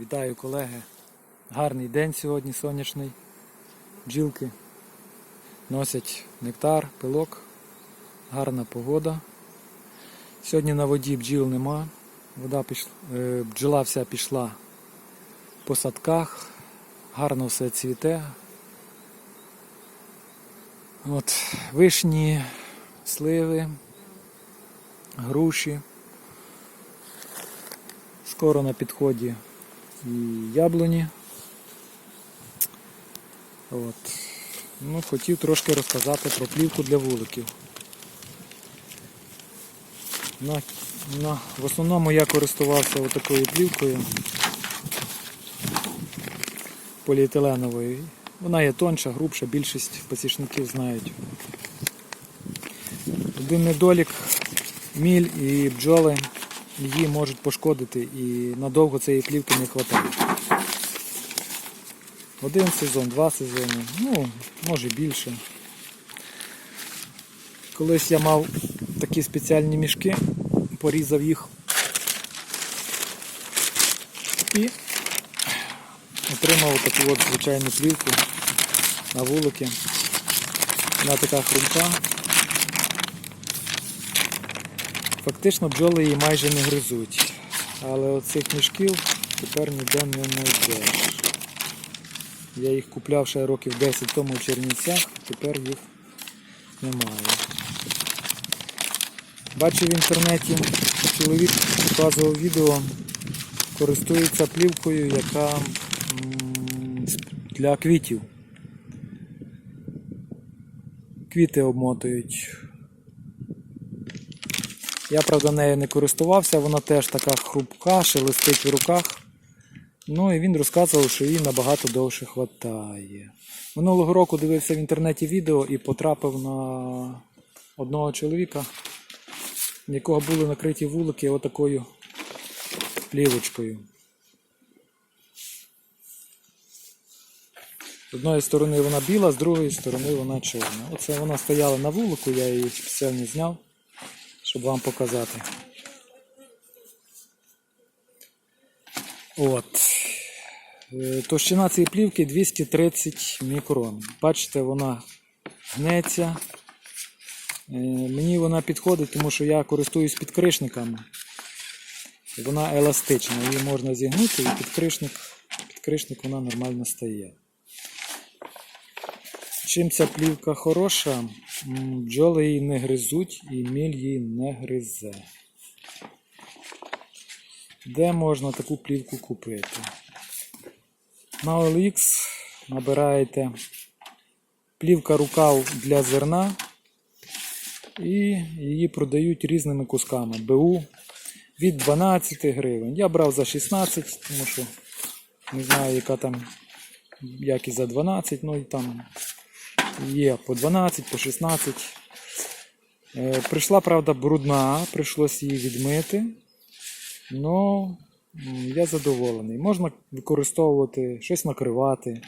Вітаю колеги. Гарний день сьогодні сонячний. Бджілки носять нектар, пилок. Гарна погода. Сьогодні на воді бджіл нема. Вода пішла, е, бджола вся пішла по садках. Гарно все цвіте. От, вишні, сливи, груші. Скоро на підході і яблуні. От. Ну, хотів трошки розказати про плівку для вуликів. На, на, в основному я користувався отакою плівкою поліетиленовою. Вона є тонша, грубша, більшість пасічників знають. Один недолік, міль і бджоли її можуть пошкодити і надовго цієї плівки не вистачає. Один сезон, два сезони, ну, може більше. Колись я мав такі спеціальні мішки, порізав їх і отримав таку от звичайну плівку на вулики. Вона така хрумка. Фактично бджоли її майже не гризуть. Але оцих мішків тепер ніде не знайдеш. Я їх купляв ще років 10 тому в Чернівцях, тепер їх немає. Бачив в інтернеті, чоловік показував відео, користується плівкою, яка для квітів. Квіти обмотують. Я, правда, нею не користувався, вона теж така хрупка, шелестить в руках. Ну і він розказував, що їй набагато довше хватає. Минулого року дивився в інтернеті відео і потрапив на одного чоловіка, в якого були накриті вулики отакою плівочкою. З одної сторони вона біла, з другої сторони вона чорна. Оце вона стояла на вулику, я її спеціально зняв, щоб вам показати. От. Е, Товщина цієї плівки 230 мікрон. Бачите, вона гнеться. Е, Мені вона підходить, тому що я користуюсь підкришниками. Вона еластична, її можна зігнути і підкришник, підкришник вона нормально стає. Чим ця плівка хороша, бджоли її не гризуть і міль її не гризе. Де можна таку плівку купити? На OLX набираєте плівка рукав для зерна і її продають різними кусками. БУ від 12 гривень. Я брав за 16, тому що не знаю, яка там якість за 12, ну і там є по 12, по 16. Е, Прийшла, правда, брудна, прийшлося її відмити. Ну, я задоволений. Можна використовувати, щось накривати.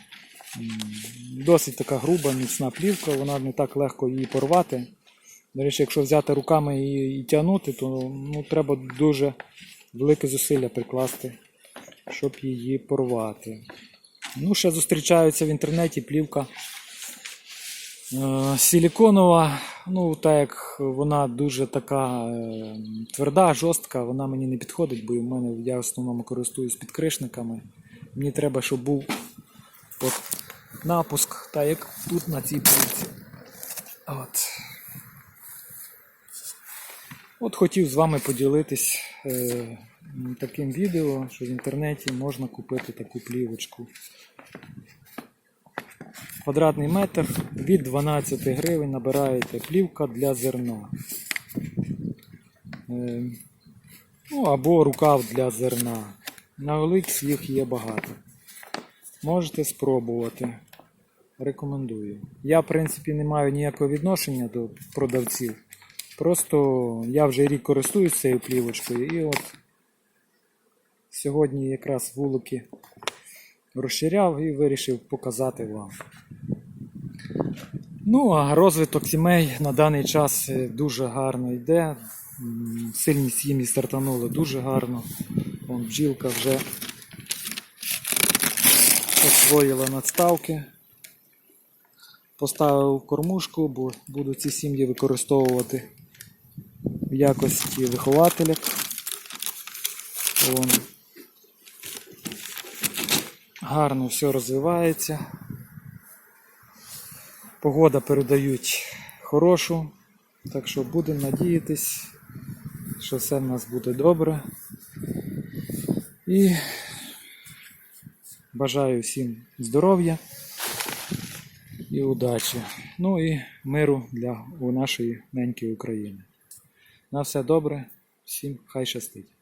Досить така груба, міцна плівка, вона не так легко її порвати. До речі, якщо взяти руками її і тягнути, то ну, треба дуже велике зусилля прикласти, щоб її порвати. Ну, ще зустрічаються в інтернеті плівка е, силіконова. Ну, так як вона дуже така е, тверда, жорстка, вона мені не підходить, бо в мене я в основному користуюсь підкришниками. Мені треба, щоб був от, напуск, так як тут на цій плівці. От. От хотів з вами поділитись е, таким відео, що в інтернеті можна купити таку плівочку. Квадратний метр від 12 гривень набираєте плівка для зерна. Е, ну, або рукав для зерна. На OLX їх є багато. Можете спробувати. Рекомендую. Я, в принципі, не маю ніякого відношення до продавців. Просто я вже рік користуюсь цією плівочкою і от сьогодні якраз вулики розширяв і вирішив показати вам. Ну, а розвиток сімей на даний час е, дуже гарно йде. Сильні сім'ї стартанули дуже гарно. Вон бджілка вже освоїла надставки. Поставив кормушку, бо буду ці сім'ї використовувати в якості вихователів. Вон. Гарно все розвивається. Погода передають хорошу, так що будемо надіятись, що все в нас буде добре. І бажаю всім здоров'я і удачі. Ну і миру для у нашої неньки України. На все добре, всім хай щастить.